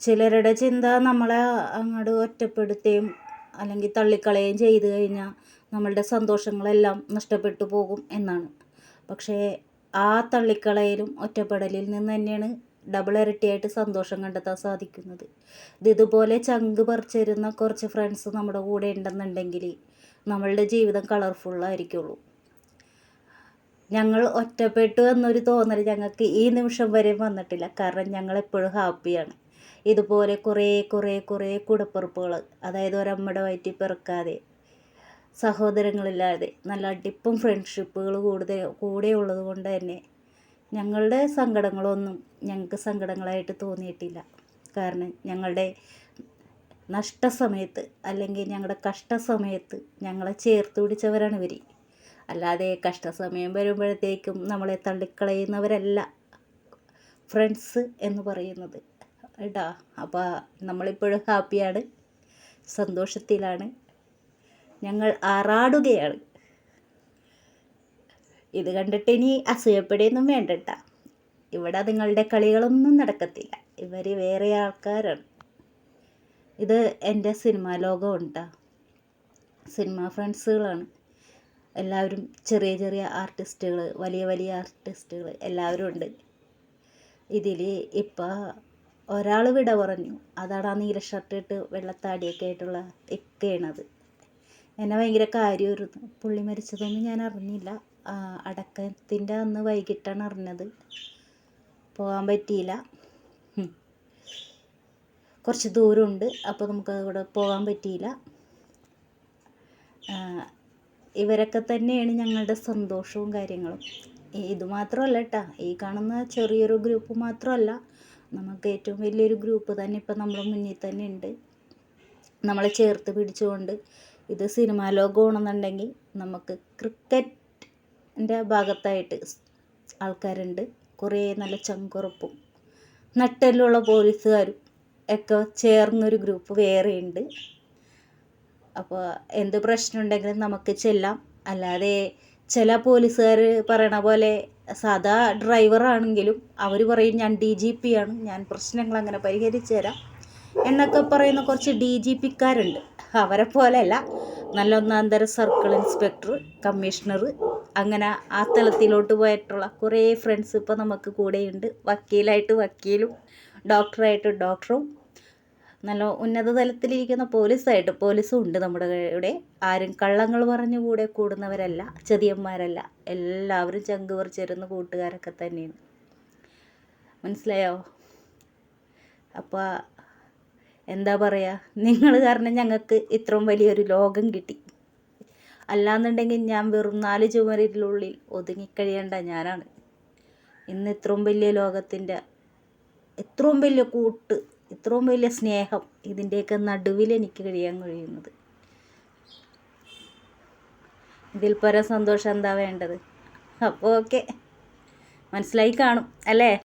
ചിലരുടെ ചിന്ത നമ്മളെ അങ്ങോട്ട് ഒറ്റപ്പെടുത്തുകയും അല്ലെങ്കിൽ തള്ളിക്കളയുകയും ചെയ്തു കഴിഞ്ഞാൽ നമ്മളുടെ സന്തോഷങ്ങളെല്ലാം നഷ്ടപ്പെട്ടു പോകും എന്നാണ്. പക്ഷേ ആ തള്ളിക്കളയലും ഒറ്റപ്പെടലിൽ നിന്ന് തന്നെയാണ് ഡബിൾ ഇരട്ടിയായിട്ട് സന്തോഷം കണ്ടെത്താൻ സാധിക്കുന്നത്. ഇത് ഇതുപോലെ ചങ്ക് പറിച്ചിരുന്ന കുറച്ച് ഫ്രണ്ട്സ് നമ്മുടെ കൂടെ ഉണ്ടെന്നുണ്ടെങ്കിൽ നമ്മളുടെ ജീവിതം കളർഫുള്ളായിരിക്കുള്ളൂ ഞങ്ങൾ ഒറ്റപ്പെട്ടു എന്നൊരു തോന്നൽ ഞങ്ങൾക്ക് ഈ നിമിഷം വരെ വന്നിട്ടില്ല. കാരണം ഞങ്ങൾ എപ്പോഴും ഹാപ്പിയാണ് ഇതുപോലെ കുറേ കുറേ കുറേ കൂടപ്പിറപ്പുകൾ അതായത് ഒരമ്മയുടെ വയറ്റിൽ പിറക്കാതെ സഹോദരങ്ങളില്ലാതെ നല്ല അടിപ്പും ഫ്രണ്ട്ഷിപ്പുകൾ കൂടുതൽ കൂടെ ഉള്ളത് കൊണ്ട് തന്നെ ഞങ്ങളുടെ സങ്കടങ്ങളൊന്നും ഞങ്ങൾക്ക് സങ്കടങ്ങളായിട്ട് തോന്നിയിട്ടില്ല. കാരണം ഞങ്ങളുടെ നഷ്ടസമയത്ത് അല്ലെങ്കിൽ ഞങ്ങളുടെ കഷ്ടസമയത്ത് ഞങ്ങളെ ചേർത്ത് പിടിച്ചവരാണ് ഇവർ അല്ലാതെ കഷ്ടസമയം വരുമ്പോഴത്തേക്കും നമ്മളെ തള്ളിക്കളയുന്നവരല്ല ഫ്രണ്ട്സ് എന്ന് പറയുന്നത്. കേട്ടാ. അപ്പോൾ നമ്മളിപ്പോഴും ഹാപ്പിയാണ്. സന്തോഷത്തിലാണ്. ഞങ്ങൾ ആറാടുകയാണ്. ഇത് കണ്ടിട്ട് ഇനി അസൂയപ്പെടുകയൊന്നും വേണ്ടട്ട. ഇവിടെ നിങ്ങളുടെ കളികളൊന്നും നടക്കത്തില്ല. ഇവർ വേറെ ആൾക്കാരാണ്. ഇത് എന്റെ സിനിമാ ലോകം ഉണ്ടാ സിനിമാ ഫ്രണ്ട്സുകളാണ്. എല്ലാവരും ചെറിയ ചെറിയ ആർട്ടിസ്റ്റുകൾ വലിയ വലിയ ആർട്ടിസ്റ്റുകൾ എല്ലാവരും ഉണ്ട്. ഇതിൽ ഇപ്പോൾ ഒരാൾ വിട പറഞ്ഞു അതാണ് ആ നീല ഷർട്ട് ഇട്ട് വെള്ളത്താടിയൊക്കെ ആയിട്ടുള്ള ഇക്കയാണത് എന്നെ ഭയങ്കര കാര്യമായിരുന്നു. പുള്ളി മരിച്ചതൊന്നും ഞാൻ അറിഞ്ഞില്ല. അടക്കത്തിന്റെ അന്ന് വൈകിട്ടാണ് അറിഞ്ഞത്. പോകാൻ പറ്റിയില്ല. കുറച്ച് ദൂരമുണ്ട്. അപ്പോൾ നമുക്ക് അവിടെ പോകാൻ പറ്റിയില്ല. ഇവരൊക്കെ തന്നെയാണ് ഞങ്ങളുടെ സന്തോഷവും കാര്യങ്ങളും. ഇത് മാത്രമല്ല കേട്ടോ ഈ കാണുന്ന ചെറിയൊരു ഗ്രൂപ്പ് മാത്രമല്ല നമുക്ക് ഏറ്റവും വലിയൊരു ഗ്രൂപ്പ് തന്നെ ഇപ്പം നമ്മുടെ മുന്നിൽ തന്നെ ഉണ്ട്. നമ്മളെ ചേർത്ത് പിടിച്ചുകൊണ്ട് ഇത് സിനിമാ ലോകമാണെന്നുണ്ടെങ്കിൽ നമുക്ക് ക്രിക്കറ്റിന്റെ ഭാഗത്തായിട്ട് ആൾക്കാരുണ്ട്. കുറേ നല്ല ചങ്കുറപ്പും നട്ടെല്ലുള്ള പോലീസുകാരും ഒക്കെ ചേർന്നൊരു ഗ്രൂപ്പ് വേറെയുണ്ട് അപ്പോൾ എന്ത് പ്രശ്നമുണ്ടെങ്കിലും നമുക്ക് ചെല്ലാം. അല്ലാതെ ചില പോലീസുകാർ പറയണ പോലെ സാധാ ഡ്രൈവറാണെങ്കിലും അവർ പറയും ഞാൻ ഡി ജി പി ആണ് ഞാൻ പ്രശ്നങ്ങൾ അങ്ങനെ പരിഹരിച്ചു തരാം എന്നൊക്കെ പറയുന്ന കുറച്ച് ഡി ജി പിക്കാരുണ്ട് അവരെ പോലെയല്ല നല്ല ഒന്നാന്തര സർക്കിൾ ഇൻസ്പെക്ടർ കമ്മീഷണർ അങ്ങനെ ആ തലത്തിലോട്ട് പോയിട്ടുള്ള കുറേ ഫ്രണ്ട്സ് ഇപ്പോൾ നമുക്ക് കൂടെയുണ്ട്. വക്കീലായിട്ട് വക്കീലും ഡോക്ടറായിട്ട് ഡോക്ടറും നല്ല ഉന്നത തലത്തിലിരിക്കുന്ന പോലീസായിട്ട് പോലീസും ഉണ്ട് നമ്മുടെ ഇവിടെ. ആരും കള്ളങ്ങൾ പറഞ്ഞു കൂടെ കൂടുന്നവരല്ല ചെതിയന്മാരല്ല എല്ലാവരും ചങ്ക് പറിച്ചിരുന്ന കൂട്ടുകാരൊക്കെ തന്നെയാണ്. മനസ്സിലായോ? അപ്പോൾ എന്താ പറയുക നിങ്ങൾ കാരണം ഞങ്ങൾക്ക് ഇത്രയും വലിയൊരു ലോകം കിട്ടി. അല്ലാന്നുണ്ടെങ്കിൽ ഞാൻ വെറും നാല് ചുമരിനുള്ളിൽ ഒതുങ്ങിക്കഴിയേണ്ട ഞാനാണ്. ഇന്ന് ഇത്രയും വലിയ ലോകത്തിന്റെ ഇത്രയും വലിയ കൂട്ട് ഇത്രയും വലിയ സ്നേഹം ഇതിന്റെയൊക്കെ നടുവിൽ എനിക്ക് കഴിയാൻ കഴിയുന്നത്. ഇതിൽ പരം സന്തോഷം എന്താ വേണ്ടത്? അപ്പോൾ ഓക്കെ. മനസ്സിലായി കാണും അല്ലേ?